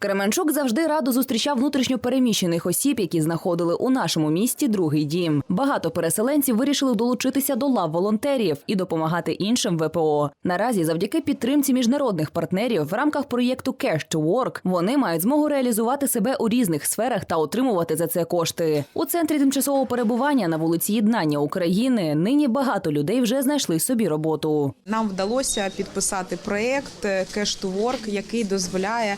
Кременчук завжди радо зустрічав внутрішньо переміщених осіб, які знаходили у нашому місті другий дім. Багато переселенців вирішили долучитися до лав волонтерів і допомагати іншим ВПО. Наразі, завдяки підтримці міжнародних партнерів, в рамках проєкту Cash to Work вони мають змогу реалізувати себе у різних сферах та отримувати за це кошти. У центрі тимчасового перебування на вулиці Єднання України нині багато людей вже знайшли собі роботу. Нам вдалося підписати проєкт Cash to Work, який дозволяє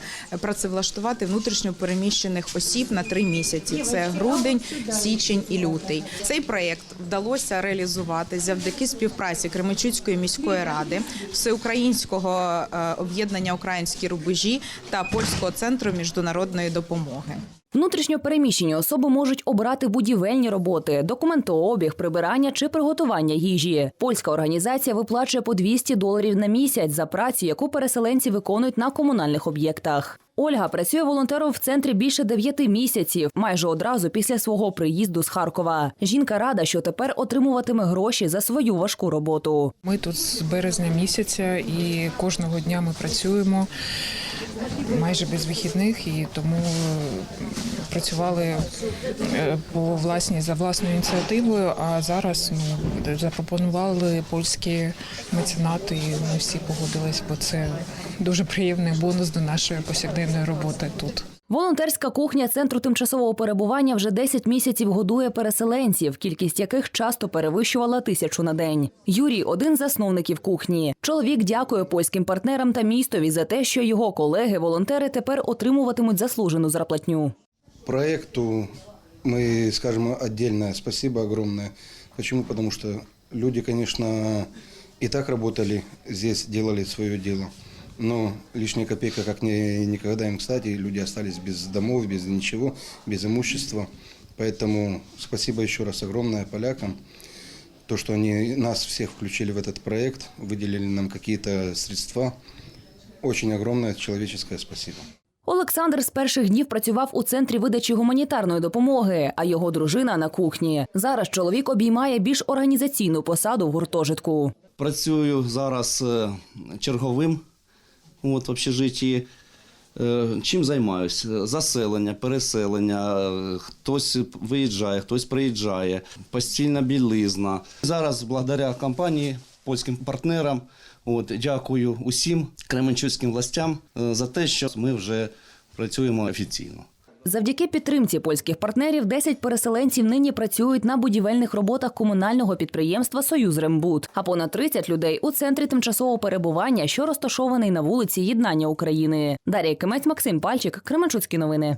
працевлаштувати внутрішньо переміщених осіб на три місяці. Це грудень, січень і лютий. Цей проєкт вдалося реалізувати завдяки співпраці Кременчуцької міської ради, всеукраїнського е, об'єднання Українські рубежі та польського центру міжнародної допомоги. Внутрішньо переміщені особи можуть обрати будівельні роботи, документообіг, прибирання чи приготування їжі. Польська організація виплачує по 200 доларів на місяць за працю, яку переселенці виконують на комунальних об'єктах. Ольга працює волонтером в центрі більше дев'яти місяців, майже одразу після свого приїзду з Харкова. Жінка рада, що тепер отримуватиме гроші за свою важку роботу. Ми тут з березня місяця і кожного дня ми працюємо майже без вихідних, і тому е, працювали е, по власній за власною ініціативою. А зараз ну, запропонували польські меценати, і ми всі погодились, бо це дуже приємний бонус до нашої повсякденної роботи тут. Волонтерська кухня центру тимчасового перебування вже 10 місяців годує переселенців, кількість яких часто перевищувала тисячу на день. Юрій один з засновників кухні. Чоловік дякує польським партнерам та містові за те, що його колеги-волонтери тепер отримуватимуть заслужену зарплатню. проекту мы скажем отдельное спасибо огромное. Почему? Потому что люди, конечно, и так работали здесь, делали свое дело Но лишняя копейка, как ни, никогда им, кстати, люди остались без домов, без ничего, без имущества. Поэтому спасибо еще раз огромное полякам. То, что они нас всех включили в этот проект, выделили нам какие-то средства. Очень огромное человеческое спасибо. Олександр з перших днів працював у центрі видачі гуманітарної допомоги, а його дружина на кухні. Зараз чоловік обіймає більш організаційну посаду в гуртожитку. Працюю зараз е, черговим от, в общежитті. Е, Чим займаюся? Заселення, переселення, хтось виїжджає, хтось приїжджає, постільна білизна. Зараз, благодаря компанії, польським партнерам, от, дякую усім кременчуцьким властям е, за те, що ми вже працюємо офіційно. Завдяки підтримці польських партнерів 10 переселенців нині працюють на будівельних роботах комунального підприємства Союз Рембут, а понад 30 людей у центрі тимчасового перебування, що розташований на вулиці Єднання України. Дар'я Кимець, Максим Пальчик, Кременчуцькі новини.